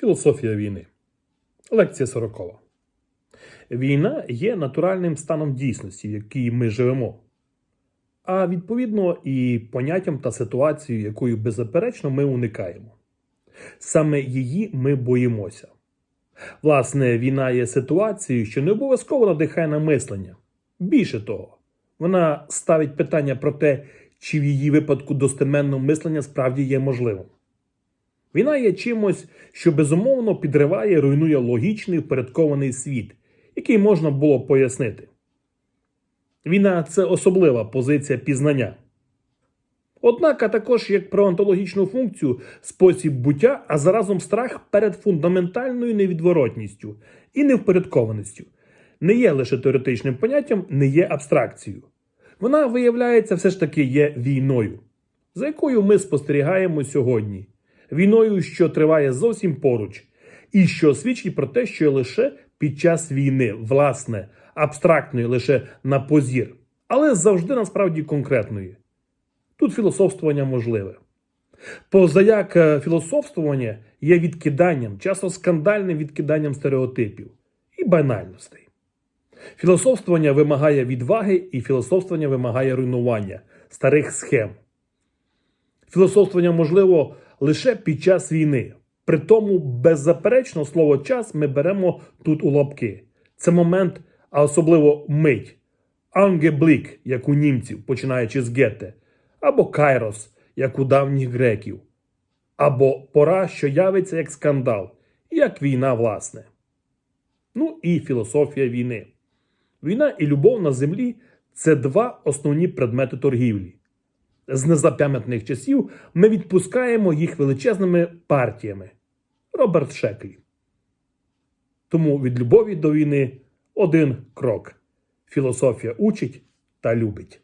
Філософія війни. Лекція 40. Війна є натуральним станом дійсності, в якій ми живемо, а відповідно і поняттям та ситуацією, якою беззаперечно ми уникаємо. Саме її ми боїмося. Власне, війна є ситуацією, що не обов'язково надихає на мислення. Більше того, вона ставить питання про те, чи в її випадку достеменно мислення справді є можливим. Війна є чимось, що безумовно підриває, руйнує логічний впорядкований світ, який можна було пояснити. Війна це особлива позиція пізнання. Однак, а також як про онтологічну функцію, спосіб буття, а заразом страх перед фундаментальною невідворотністю і невпорядкованістю, не є лише теоретичним поняттям, не є абстракцією. Вона, виявляється, все ж таки є війною, за якою ми спостерігаємо сьогодні. Війною, що триває зовсім поруч, і що свідчить про те, що лише під час війни, власне, абстрактної лише на позір, але завжди насправді конкретної. Тут філософствування можливе. Позаяк е, філософствування є відкиданням, часто скандальним відкиданням стереотипів і банальностей. Філософствування вимагає відваги, і філософствування вимагає руйнування старих схем. Філософствування можливо лише під час війни. Притому, беззаперечно, слово час ми беремо тут у лапки. Це момент, а особливо мить, ангеблік, як у німців, починаючи з гете, або кайрос, як у давніх греків, або пора, що явиться як скандал, як війна, власне. Ну і філософія війни. Війна і любов на землі це два основні предмети торгівлі. З незапам'ятних часів ми відпускаємо їх величезними партіями. Роберт Шеклі. Тому від любові до війни один крок. Філософія учить та любить.